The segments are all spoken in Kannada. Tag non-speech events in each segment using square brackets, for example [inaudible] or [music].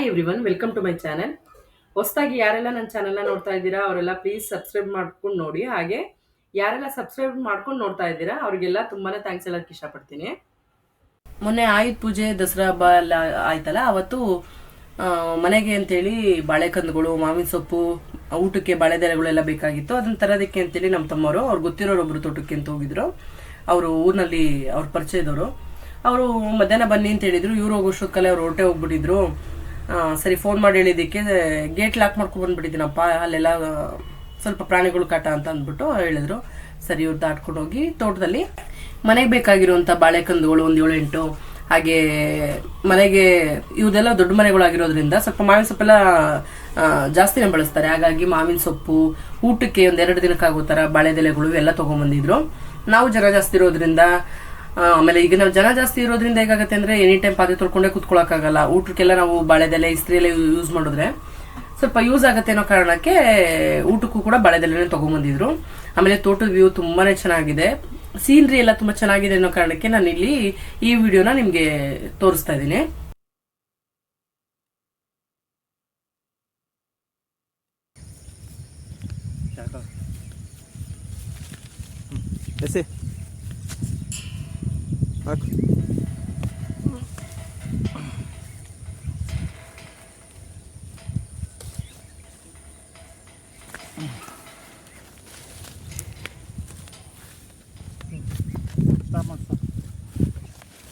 Hi everyone welcome to my channel ಹೊಸದಾಗಿ ಯಾರೆಲ್ಲ ನನ್ನ ಚಾನೆಲ್ನ ನೋಡ್ತಾ ಇದ್ದೀರಾ, ಅವರೆಲ್ಲ ಪ್ಲೀಸ್ ಸಬ್ಸ್ಕ್ರೈಬ್ ಮಾಡ್ಕೊಂಡು ನೋಡಿ. ಹಾಗೆ ಯಾರೆಲ್ಲ ಸಬ್ಸ್ಕ್ರೈಬ್ ಮಾಡ್ಕೊಂಡು ನೋಡ್ತಾ ಇದ್ದೀರಾ, ಅವರಿಗೆಲ್ಲ ತುಂಬಾನೇ ಥ್ಯಾಂಕ್ಸ್ ಹೇಳೋಕ್ಕೆ ಇಷ್ಟಪಡ್ತೀನಿ. ಮೊನ್ನೆ ಆಯುಧ ಪೂಜೆ, ದಸರಾ ಹಬ್ಬ ಎಲ್ಲ ಆಯ್ತಲ್ಲ, ಅವತ್ತು ಮನೆಗೆ ಅಂತೇಳಿ ಬಾಳೆಕಂದುಗಳು, ಮಾವಿನ ಸೊಪ್ಪು, ಊಟಕ್ಕೆ ಬಾಳೆದೆಲೆಗಳೆಲ್ಲ ಬೇಕಾಗಿತ್ತು. ಅದನ್ನ ತರೋದಕ್ಕೆ ಅಂತೇಳಿ ನಮ್ಮ ತಮ್ಮವರು, ಅವ್ರು ಗೊತ್ತಿರೋರು ಒಬ್ರು ತೋಟಕ್ಕೆ ಅಂತ ಹೋಗಿದ್ರು. ಅವರು ಊರಿನಲ್ಲಿ ಅವ್ರ ಪರಿಚಯದವರು. ಅವರು ಮಧ್ಯಾಹ್ನ ಬನ್ನಿ ಅಂತ ಹೇಳಿದ್ರು. ಇವ್ರು ಹೋಗೋಷ್ಟೊತ್ತಲ್ಲೇ ಅವ್ರು ಹೊರಟೆ ಹೋಗ್ಬಿಟ್ಟಿದ್ರು. ಸರಿ ಫೋನ್ ಮಾಡಿ ಹೇಳಿದ್ದಕ್ಕೆ ಗೇಟ್ ಲಾಕ್ ಮಾಡ್ಕೊಂಡು ಬಂದ್ಬಿಟ್ಟಿದ್ದೀನಪ್ಪ, ಅಲ್ಲೆಲ್ಲ ಸ್ವಲ್ಪ ಪ್ರಾಣಿಗಳು ಕಾಟ ಅಂತ ಅಂದ್ಬಿಟ್ಟು ಹೇಳಿದ್ರು. ಸರಿ, ಇವ್ರು ದಾಟ್ಕೊಂಡು ಹೋಗಿ ತೋಟದಲ್ಲಿ ಮನೆಗೆ ಬೇಕಾಗಿರುವಂಥ ಬಾಳೆಕಂದುಗಳು ಒಂದು ಏಳೆಂಟು, ಹಾಗೆ ಮನೆಗೆ ಇವುದೆಲ್ಲ ದೊಡ್ಡ ಮನೆಗಳಾಗಿರೋದ್ರಿಂದ ಸ್ವಲ್ಪ ಮಾವಿನ ಸೊಪ್ಪೆಲ್ಲ ಜಾಸ್ತಿನೇ ಬಳಸ್ತಾರೆ. ಹಾಗಾಗಿ ಮಾವಿನ ಸೊಪ್ಪು, ಊಟಕ್ಕೆ ಒಂದೆರಡು ದಿನಕ್ಕಾಗೋ ಥರ ಬಾಳೆದೆಲೆಗಳು ಎಲ್ಲ ತೊಗೊಂಬಂದಿದ್ರು ನಾವು ಜನ ಜಾಸ್ತಿ ಇರೋದ್ರಿಂದ ಆಮೇಲೆ ಈಗ ನಾವು ಜನ ಜಾಸ್ತಿ ಇರೋದ್ರಿಂದ ಹೇಗಾಗುತ್ತೆ ಅಂದ್ರೆ ಎನಿ ಟೈಮ್ ಪಾತ್ರೆ ತೊಳ್ಕೊಂಡೆ ಕುತ್ಕೊಳಕ್ಕಾಗಲ್ಲ. ಊಟಕ್ಕೆಲ್ಲ ನಾವು ಬಾಳೆದೆಲೆ ಇಸ್ತ್ರಿ ಎಲ್ಲ ಯೂಸ್ ಮಾಡಿದ್ರೆ ಸ್ವಲ್ಪ ಯೂಸ್ ಆಗತ್ತೆ ಅನ್ನೋ ಕಾರಣಕ್ಕೆ ಊಟಕ್ಕೂ ಕೂಡ ಬಾಳೆದೆಲೆನೇ ತಗೊಂಬಂದಿದ್ರು. ಆಮೇಲೆ ತೋಟದ ವ್ಯೂ ತುಂಬಾನೇ ಚೆನ್ನಾಗಿದೆ. ಸೀನ್ರಿ ಎಲ್ಲ ತುಂಬಾ ಚೆನ್ನಾಗಿದೆ ಅನ್ನೋ ಕಾರಣಕ್ಕೆ ನಾನು ಇಲ್ಲಿ ಈ ವಿಡಿಯೋನ ನಿಮ್ಗೆ ತೋರಿಸ್ತಾ ಇದ್ದೀನಿ. ಎಸೆ. ಹಾಕು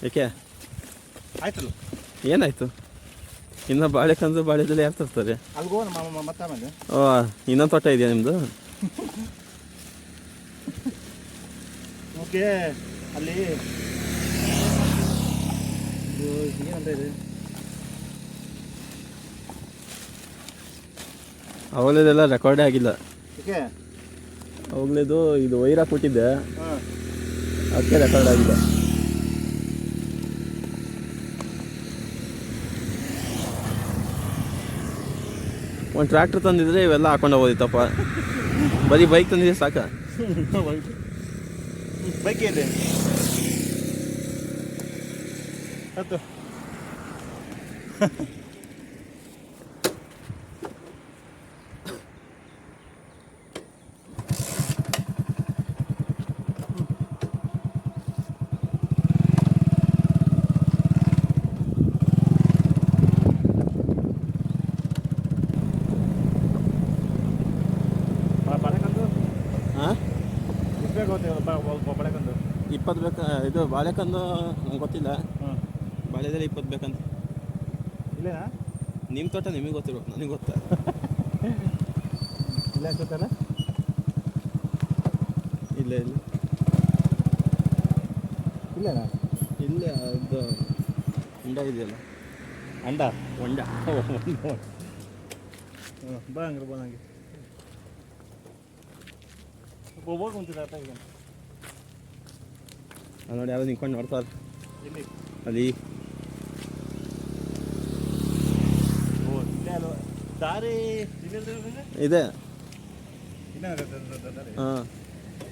ಏಕೆ ಆಯ್ತಲ್ಲ. ಏನಾಯ್ತು? ಇನ್ನು ಬಾಳೆಕಂದು ಬಾಳೆದಲ್ಲಿ ಯಾರು ತರ್ತಾರೆ? ಓ ಇನ್ನೊಂದು ತೋಟ ಇದೆಯಾ ನಿಮ್ಮದು ಓಕೆ ಅಲ್ಲಿ ಇದು ಏನಂತ ಇದೆ ಅವಳದೆಲ್ಲ ರೆಕಾರ್ಡೇ ಆಗಿಲ್ಲ. ಓಕೆ ಅವಾಗಲೇದು ಇದು ವೈರ ಕೊಟ್ಟಿದ್ದೆ. ಅದಕ್ಕೆ ರೆಕಾರ್ಡ್ ಆಗಿಲ್ಲ. ಒಂದು ಟ್ರ್ಯಾಕ್ಟರ್ ತಂದಿದ್ರೆ ಇವೆಲ್ಲ ಹಾಕೊಂಡು ಹೋಗೋದಿತ್ತಪ್ಪ. ಬರೀ ಬೈಕ್ ತಂದಿದ್ರೆ ಸಾಕ. [laughs] ಬೈಕ್ ಇದೆ ಹತ್ತು ಇಪ್ಪತ್ತು ಬೇಕಾ ಇದು ಬಾಳೆಕಂದು ನಂಗೆ ಗೊತ್ತಿಲ್ಲ. ಬಾಳೆದೆಲೆ ಇಪ್ಪತ್ತು ಬೇಕಂತ. ಇಲ್ಲೇನಾ? ನಿಮ್ಮ ತೋಟ ನಿಮಗೆ ಗೊತ್ತಿರ್ಬೇಕು ನನಗೆ ಗೊತ್ತಾ. ಇಲ್ಲ ಗೊತ್ತಲ್ಲ ಇಲ್ಲ ಇಲ್ಲ. ಇಲ್ಲೇನಾ? ಇಲ್ಲ ಅದು ಅಂಡ ಇದೆಯಲ್ಲ. ಅಂಡ? ಒಂಡ. ಬಾ ಹಂಗ್ರೆ ಬಾ ಹಂಗೆ. ಕುಂತಿದ್ದ ಅರ್ಥ ಈಗ. ನೋಡಿ ಯಾರು ನಿಂತ್ಕೊಂಡು ನೋಡ್ತಾರೆ ಇಲ್ಲಿ ಅಲ್ಲಿ ಓ ಇಲ್ಲೇ ಅಲ್ವ ದಾರಿ ಇದೆ. ಹಾಂ.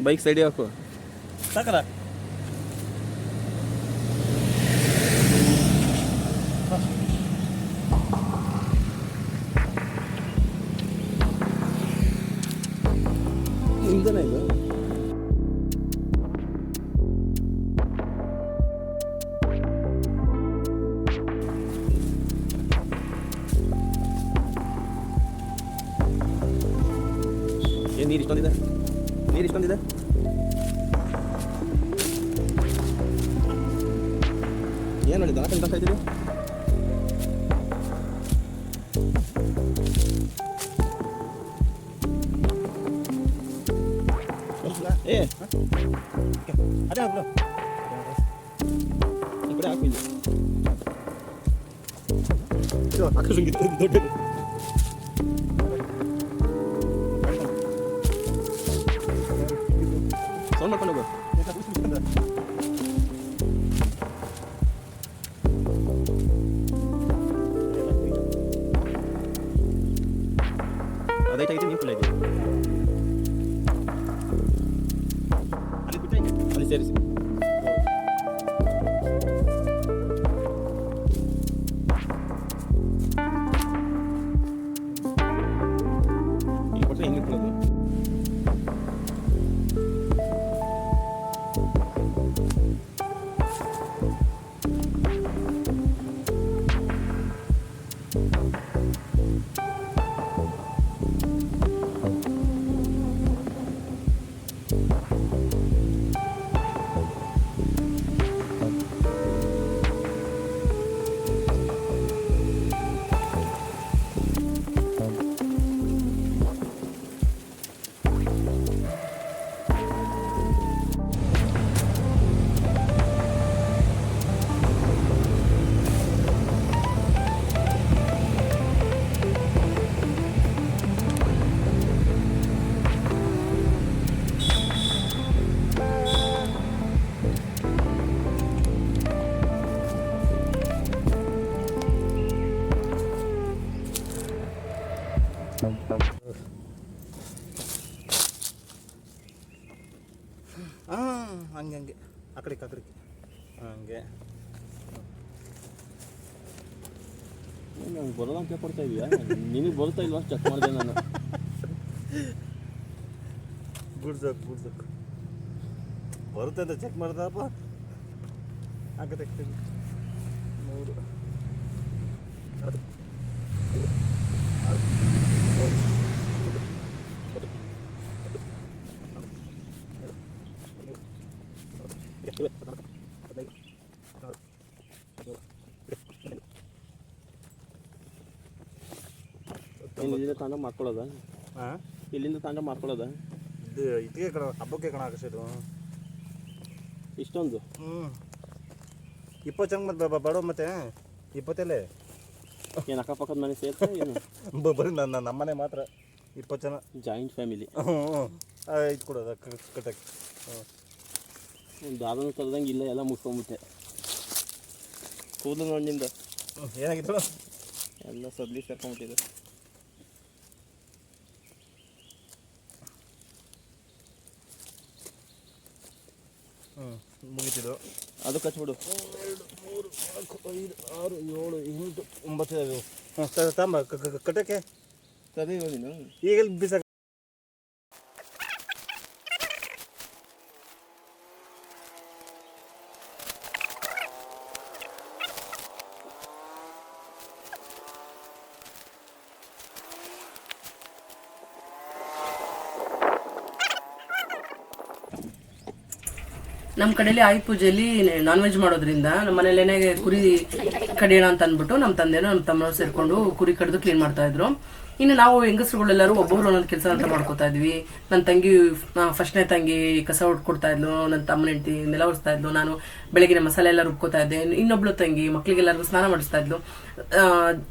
ಬೈಕ್ ಸೈಡಿ ಹಾಕು. ಸಾಕಲ್ಲ ಏನು ನೋಡಿ ದನ ಕಂತ ಇದ್ದೀವಿ ಏ ಅದೇ ಆಗ್ಲು ಈ ಕಡೆ ಹಾಕು ಇಲ್ಲಿ ಇದು ಆಕಾಶಂಗಿತ್ತು ಅದೈತೆ ಐತೆ ನೀವು ಫುಲ್ ಐತೆ ಅಲ್ಲಿ ಬಿಟ್ಟು ಹಿಂಗೆ ಅಲ್ಲಿ ಸೇರಿಸಿ ಬರೋಲ್ಲ ಅಂತ ಕೊಡ್ತಾ ಇದೀಯಾ? ನಿನಗೆ ಬರ್ತಾ ಇಲ್ವಾ? ಚೆಕ್ ಮಾಡಿದೆ ನಾನು. ಗುಡ್ಸಕ್ ಗುಡ್ಸಕ್ ಬರುತ್ತೆ ಅಂತ ಚೆಕ್ ಮಾಡ್ದಪ್ಪ. ಹಾಕತ್ತೆ ಮೂರು. ಇಲ್ಲಿಂದ ತಾಂಡ ಮಾಡ್ಕೊಳ್ಳೋದ? ಹಾಂ ಇಲ್ಲಿಂದ ತಾಂಡ ಮಾಡ್ಕೊಳ್ಳೋದ? ಇದು ಇದಕ್ಕೆ ಕಣ ಹಬ್ಬಕ್ಕೆ ಕಣ ಹಾಕಿಸಿದ್ರು ಇಷ್ಟೊಂದು? ಹ್ಞೂ ಇಪ್ಪತ್ತು ಜನ ಮತ್ತೆ ಬಡೋ ಮತ್ತೆ ಇಪ್ಪತ್ತಲ್ಲೇ? ಏನು ಅಕ್ಕಪಕ್ಕದ ಮನೆ ಸೇರ್ತಾ ಏನು? [laughs] ಬರೀ ನನ್ನ ನಮ್ಮನೆ ಮಾತ್ರ ಇಪ್ಪತ್ತು ಜನ. ಜಾಯಿಂಟ್ ಫ್ಯಾಮಿಲಿ ಹ್ಞೂ ಇದು ಕೊಡೋದು ಕಟ್ಟಕ್ಕೆ ಹ್ಞೂ ದಾದನು ತರದಂಗೆ ಇಲ್ಲ ಎಲ್ಲ ಮುಸ್ಕೊಂಬಿಟ್ಟೆ ಕೂದಲು ನೋಡಿನಿಂದ ಏನಾಗಿತ್ತು? ಎಲ್ಲ ಸದ್ಲಿ ಸೇರ್ಕೊಂಬಿಟ್ಟಿದೆ ಮುಗೀತಿದ್ದು ಅದು ಕಚ್ಬಿಡು ಎರಡು ಮೂರು ನಾಲ್ಕು ಐದು ಆರು ಏಳು ಎಂಟು ಒಂಬತ್ತು ಹಾಂ ತಾಂಬ ಕಟ್ಟಕ್ಕೆ ಸರಿ ಹೋಗಿ ಈಗ ಬಿಸಾಕ ನಮ್ಮ ಕಡೆಯಲ್ಲಿ ಆಯುಧ ಪೂಜೆಯಲ್ಲಿ ನಾನ್ ವೆಜ್ ಮಾಡೋದ್ರಿಂದ ನಮ್ಮ ಮನೇಲೇನೆ ಕುರಿ ಕಡಿಯೋಣ ಅಂತ ಅಂದ್ಬಿಟ್ಟು ನಮ್ಮ ತಂದೆನೂ ನಮ್ಮ ತಮ್ಮ ಸೇರ್ಕೊಂಡು ಕುರಿ ಕಡಿದು ಕ್ಲೀನ್ ಮಾಡ್ತಾ ಇದ್ರು. ಇನ್ನು ನಾವು ಹೆಂಗಸರುಗಳೆಲ್ಲರೂ ಒಬ್ಬೊಬ್ರು ಒಂದೊಂದು ಕೆಲಸ ಅಂತ ಮಾಡ್ಕೊತಾ ಇದ್ವಿ. ನನ್ನ ತಂಗಿ ಫಸ್ಟ್ನೇ ತಂಗಿ ಕಸ ಹೊಡ್ಕೊಡ್ತಾ ಇದ್ಲು ನನ್ನ ತಮ್ಮನ ಹೆಂಡತಿ ನೆಲ ಒರೆಸ್ತಾ ಇದ್ಲು, ನಾನು ಬೆಳಗಿನ ಮಸಾಲೆ ಎಲ್ಲ ರುಬ್ಕೋತಾ ಇದ್ದೆ. ಇನ್ನೊಬ್ಳು ತಂಗಿ, ಮಕ್ಳಿಗೆಲ್ಲರಿಗೂ ಸ್ನಾನ ಮಾಡಿಸ್ತಾ ಇದ್ಲು.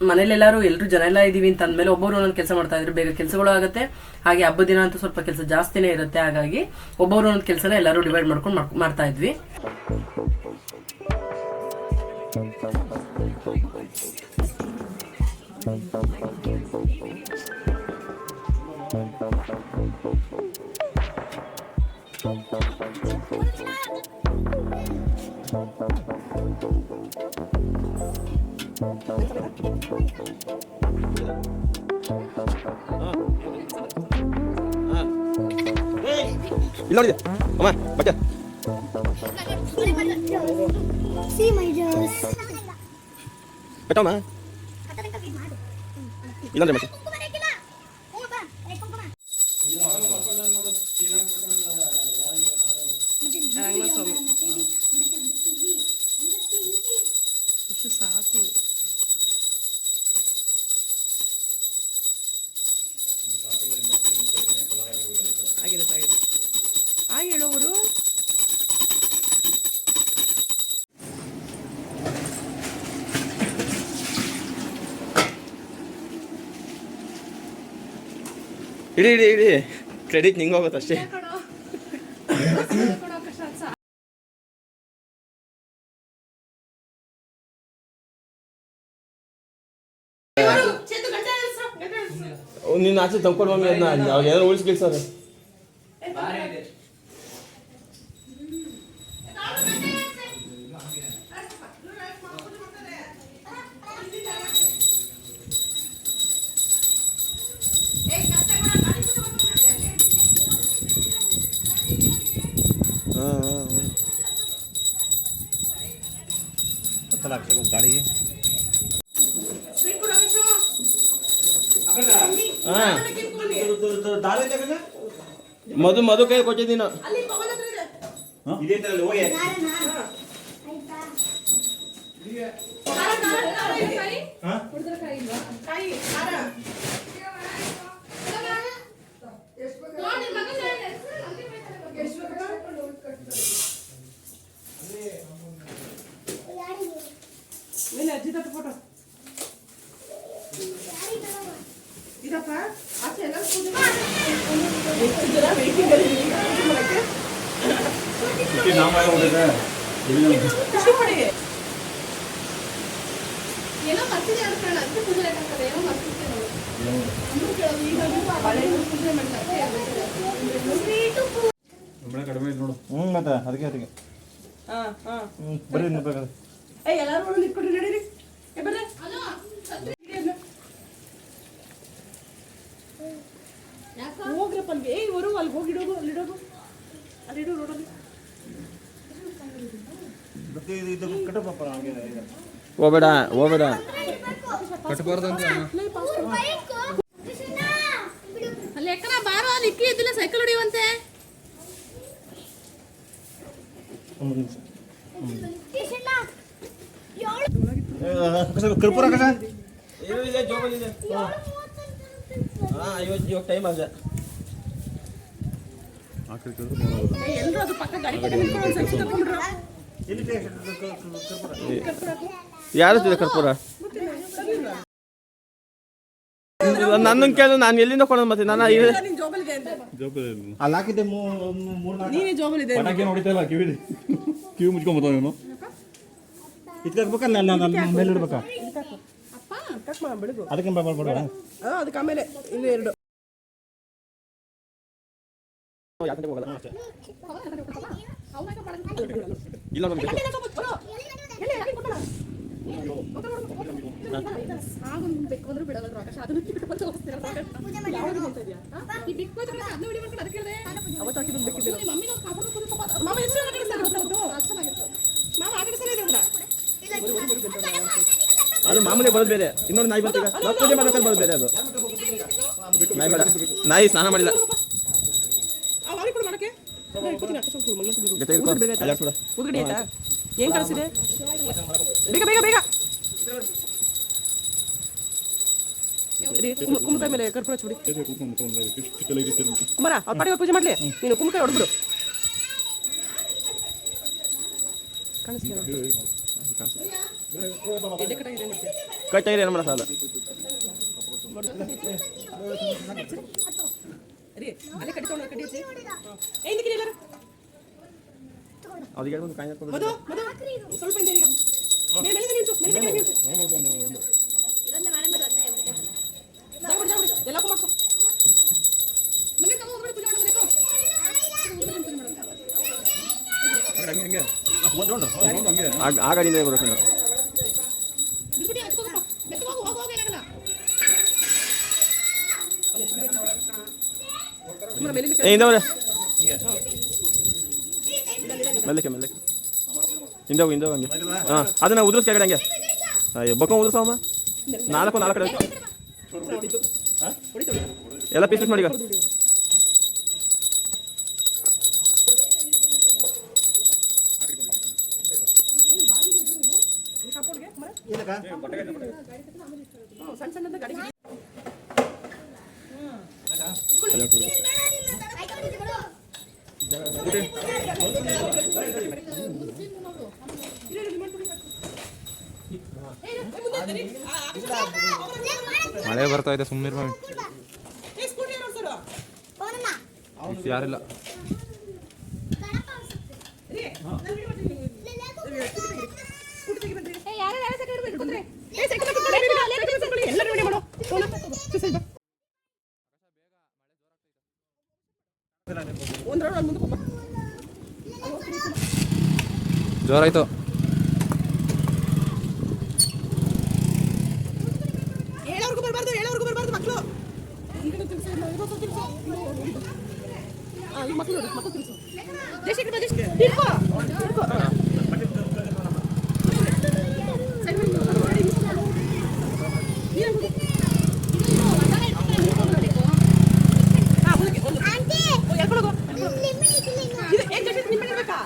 ಮನೇಲೆಲ್ಲರೂ ಎಲ್ಲರೂ ಜನ ಎಲ್ಲ ಇದ್ದೀವಿ ಅಂತ ಅಂದಮೇಲೆ ಒಬ್ಬೊಬ್ರು ಒಂದೊಂದು ಕೆಲಸ ಮಾಡ್ತಾ ಇದ್ರು. ಬೇರೆ ಕೆಲಸಗಳು ಆಗುತ್ತೆ. ಹಾಗೆ ಹಬ್ಬ ದಿನ ಅಂತೂ ಸ್ವಲ್ಪ ಕೆಲಸ ಜಾಸ್ತಿನೇ ಇರುತ್ತೆ. ಹಾಗಾಗಿ ಒಬ್ಬೊಬ್ರು ಒಂದೊಂದು ಕೆಲಸನ ಎಲ್ಲರೂ ಡಿವೈಡ್ ಮಾಡ್ಕೊಂಡು ಮಾಡ್ತಾ ಇದ್ವಿ. ಇಲ್ಲ ನೋಡಿದೆ ಅಮ್ಮ ಬಟ್ಟೆ 잠깐만. 일단 잘 맞춰. ಕ್ರೆಡಿಟ್ ನಿಂಗೆ ಹೋಗುತ್ತೆ ಅಷ್ಟೇ ನಿನ್ನ ಆಚೆ ತಂದ್ಕೊಂಡು ಮಮ್ಮಿ ಅದನ್ನ ಅವ್ರು ಏನಾರು ಉಳಿಸ್ಬೇಕು ಸರ್. ಹತ್ತಲ್ಲ ಅಕ್ಷಯ ಗಾಡಿಗೆ ಹಾಂ ಮಧು ಮಧು ಕೈ ಕೊಟ್ಟಿದ್ದೀನಿ ಇದೇ ಥರ ಹೋಗಿ ಅಜ್ಜಿ ತಾತ ಫೋಟೋ ಇದಪ್ಪ ಆಚೆ ಎಲ್ಲ ಎಷ್ಟು ಜನ ವೇಟಿಂಗ್ ಅಲ್ಲಿ ಖುಷಿ ಪಡಿ ಏನೋ ಮರ್ತಿದೆ ಅನ್ಕೊಳ್ಳ ಅದಕ್ಕೆ ಪೂಜೆ ಹಾಕಂತಾರೆ ಏನೋ ಮರ್ತಿದ್ದೆ ನಾವು ಅಂದ್ರು ಕೇಳೋದು. ಈಗ ಬಾಳೆ ಪೂಜೆ ಮಾಡ್ತಾರೆ. ಹ್ಞೂ ಮತ್ತೆ ಅದಕ್ಕೆ ಅದಕ್ಕೆ. ಹಾ ಹಾ. ಬರ್ರಿ ನೀವು ಬೇಕಾದ್ರೆ ಏ ಎಲ್ಲರೂ ಒಂದೊಂದು ಇಟ್ಕೊಡ್ರಿ ನಡೀರಿ. ಏ ಬರ್ರಿ. ಯಾಕ? ಹೋಗ್ರಪ್ಪ ಅಲ್ಲಿಗೆ ಏಯ್ ಇವರು ಅಲ್ಲಿ ಹೋಗಿಡೋದು ಇಡೋದು ಅಲ್ಲಿ ಇಡೋದು. ಇದು ಇದು ಇದೆ. ಹೋಗ್ಬೇಡ. ಹೋಗ್ಬೇಡ ಅಲ್ಲಿ ಎಕ್ಕಡ ಬಾರೋ ಅಲ್ಲಿ ಇಕ್ಕಿ ಇದ್ದಿಲ್ಲ ಸೈಕಲ್ ಹೊಡಿಯುವಂತೆ. ಕರ್ಪೂರ ಕಸ ಇವಾಗ ಟೈಮ್ ಆಗಿದೆ ಎಲ್ಲರೂ ಅದು ಪಕ್ಕ ಗಾಡಿ ಕ- ಕರ್ಪೂರ ಯಾರು ತಿಂದ ಕರ್ಪೂರ? ನನ್ನ ಕೇಳಿದ್ರೆ ನಾನು ಎಲ್ಲಿಂದ ಕೊಡೋದು ಮತ್ತೆ? ನಾನು ಅಲ್ಲಿ ಹಾಕಿದ್ದೆ ಕಿವಿಲಿ ಕಿವಿ ಮುಚ್ಕೊಂಬತ್ತ ಇವನು. ಇಟ್ಕೋಬೇಕಲ್ಲ ನಾನು ಮೇಲೆ ಇಡ್ಬೇಕಾ? ಅದಕ್ಕೆ ಅದಕ್ಕೆ ಆಮೇಲೆ ಇನ್ನು ಎರಡು. ಇಲ್ಲ ನಮ್ಗೆ ಅದು ಮಾಮೂಲಿ ಬರೋದು ಬೇರೆ. ಇನ್ನೊಂದು ನಾಯಿ ಬರ್ತೀರಾ ನಾವು ಪೂಜೆ ಬರೋದು ಬೇರೆ ಅದು ನಾಯಿ ಬೇಡ ನಾಯಿ ಸ್ನಾನ ಮಾಡಿಲ್ಲ. ಕೂತ್ಗಡಿ ಆಯ್ತಾ ಏನ್ ಕಳಿಸಿದೆ ಬೇಗ ಬೇಗ ಬೇಗ ಕುಂಬಳಕಾಯಿ ಮೇಲೆ ಕರ್ಪೂರ ಹಚ್ಬಿಡಿ ಕುಮಾರ ಅವ್ರ ಪಾಡಿಗೆ ಪೂಜೆ ಮಾಡ್ಲಿ ನೀನು ಕುಂಬಳಕಾಯಿ ಹೊಡ್ಬಿಡು ಕೈ ಟೈರ್ ಏನು ಮಾಡೋ ಸಾಲ ರೀ ಅಲ್ಲೇ ಕಟ್ಟಿ ತಗೊಂಡು ಹಚ್ಚಿ ಏ ಹಿಂದಕ್ಕೆ ಎಲ್ಲಾರು ಅವ್ರಿಗೆ ಒಂದು ಕಾಯಿ ಹಾಕ್ಕೊಂಡು ಮಧು ಮಧು ಸ್ವಲ್ಪ ಹಿಂದೆ ಈಗ ಮೇಲೆ ಮೇಲೆ ನಿಲ್ಸು ಮೇಲೆ ಮೇಲೆ ನಿಲ್ಸು. ಜಾಗ್ಬಿಡು, ಜಾಗ್ಬಿಡು. ಎಲ್ಲಕ್ಕೂ ಮಾಡ್ಸು. ಮಮ್ಮಿ ತಗೋ ಹೋಗ್ಬಿಡು ಪೂಜೆ ಮಾಡೋದು ಆಗ ಆ ಗಾಡಿಯಿಂದ ಬರೋಕೆ ನಾವು ಬಿಟ್ಬಿಡಿ ಹಚ್ಕೋಗಪ್ಪ ಮೆತ್ತಗೆ ಹೋಗು ಹೋಗು ಹೋಗು. ಏನಾಗಲ್ಲ. ಸುಮ್ಮನೆ ಮೇಲೆ ಏ ಹಿಂದೆ ಬರ ಮೆಲ್ಲಕ್ಕೆ ಮೆಲ್ಲಕ್ಕೆ ಹಿಂದೆ ಹೋಗಿ ಹಿಂದೆ ಹೋಗು ಹಾಂ ಅದನ್ನ ಉದ್ರಸ್ ಕೆಳಗಡೆ ಹಂಗೆ. ಅಯ್ಯೋ ಬಕ್ಕ ಉದುರ್ಸಮ್ಮ ನಾಲ್ಕು ನಾಲ್ಕು ಕಡೆ ಎಲ್ಲ ಪೀಸ್ ಪೀಸ್ ಮಾಡಿ ಸಣ್ಣ ಸಣ್ಣ ಮಳೆ ಬರ್ತಾ ಇದೆ ಸುಮ್ಮನೆ ಯಾರಿಲ್ಲ ಸ್ಕೂಟಿ ತೆಗಿ ಬಂದ್ರಿ ಏ ಯಾರು ಯಾರು ಸೈಕಲ್ ಹಿಡ್ಕೊಂಡು ಕೂತ್ರೆ ಏ ಸೈಕಲ್ ಹಾಕ್ಕೊಳ್ಳಿ, ಸೈಕಲ್ ಹಾಕ್ಕೊಳ್ಳಿ, ಎಲ್ಲರೂ ವಿಡಿಯೋ ಮಾಡು ಫೋನ್ ಸುಸೈಡ್ ಬಾ ಒಂದು ರೌಂಡ್ ಅಲ್ಲಿ ಮುಂದೆ ಹೋಗ್ಬಾ ಜೋರಾಯ್ತು. ಮಕ್ಕಳು. ಮಕ್ಕಳು ನೋಡಿ, ಮಕ್ಕಳು ತಿರ್ಸು. ಜಯಶ್ರೀ ಕಡೆ ಬಾ, ಜಯಶ್ರೀ. ಹಿಡ್ಕೊ, ಹಿಡ್ಕೊ. ಸೈಡ್ ಬನ್ನಿ, ಮಾಡಿ, ನೀನು ಹೋಗು. ಹಾ, ಮುಂದಕ್ಕೆ, ಒಂದು. ಓ, ಎಳ್ಕೊಂಡು ಹೋಗು. ಇದು, ಏ, ಜಯಶ್ರೀ, ನಿಮ್ಮ ಮನೆ ಇರ್ಬೇಕಾ?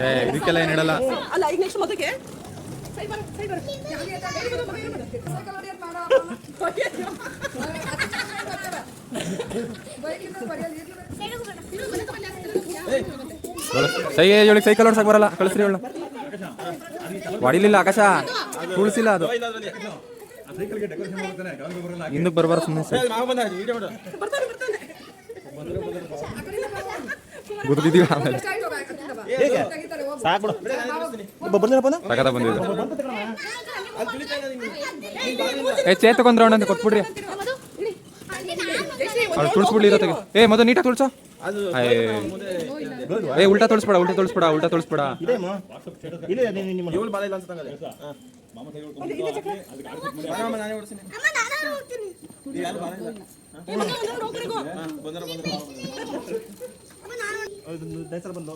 ಏ ಇದಕ್ಕೆಲ್ಲ ಏನು ಇಡಲ್ಲ ಅಲ್ಲ ಈಗ ನೆಕ್ಸ್ಟ್ ಮೊದಲಿಗೆ. ಸೈ ಇವಳಿಗೆ ಸೈಕಲ್ ಓಡ್ಸಕ್ ಬರಲ್ಲ. ಕಳಿಸ್ರಿ ಇವಳು ಹೊಡಿಲಿಲ್ಲ ಆಕಾಶ. ತುಳಿಸಿಲ್ಲ ಅದು. ಹಿಂದಕ್ಕೆ ಬರಬಾರ ಸುಮ್ಮನೆ ಬರ್ತಾನೆ ಬರ್ತಾನೆ. ಗುರ್ದಿದ್ದೀವಿ ಆಮೇಲೆ. ಹೇಗೆ? ಸಾಕು ಏ ಚೇ ತಗೊಂಡ್ ರೌಂಡ್ ಅಂತ ಕೊಟ್ಬಿಡ್ರಿ ಅವ್ರು ತುಳ್ಸ್ಬಿಡ್ಲಿ ತೆಗೆ. ಏ ಮೊದಲು ನೀಟಾಗಿ ತುಳ್ಸೋ. ಏ ಉಲ್ಟಾ ತುಳಿಸ್ಬೇಡ ಉಲ್ಟಾ ತುಳಿಸ್ಬೇಡ ಉಲ್ಟಾ ತುಳಿಸ್ಬೇಡ. ಇಲ್ಲ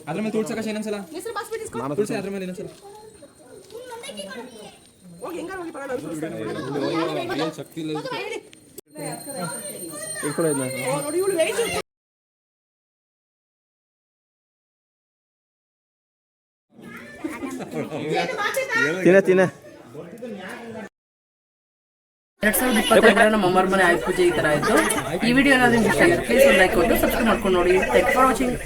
ಅದ್ರ ಮೇಲೆ ತುಳ್ಸ ಆಕಾಶ ಇನ್ನೊಂದ್ಸಲ? ಹೆಸರು ಪಾಸ್ಪೋರ್ಟ್ ಇಸ್ಕೊ. ತುಳ್ಸಿ ಅದ್ರ ಮೇಲೆ ಇನ್ನೊಂದ್ಸಲ. ಶಕ್ತಿ ಇಲ್ಲ. ಎರಡ್ ಸಾವಿರದ ಇಪ್ಪತ್ತೆರಡರ ನಮ್ಮ ಅಮ್ಮರ ಮನೆ ಆಯ್ತು ಪೂಜೆ ಈ ತರ ಆಯ್ತು ಈ ವಿಡಿಯೋ ಏನಾದ್ರು ನಿಮ್ಗೆ ಇಷ್ಟ ಆಗಿದೆ ಪ್ಲೀಸ್ ಒಂದು ಲೈಕ್ ಕೊಟ್ಟು ಸಬ್ಸ್ಕ್ರೈಬ್ ಮಾಡ್ಕೊಂಡು ನೋಡಿ. Thank for watching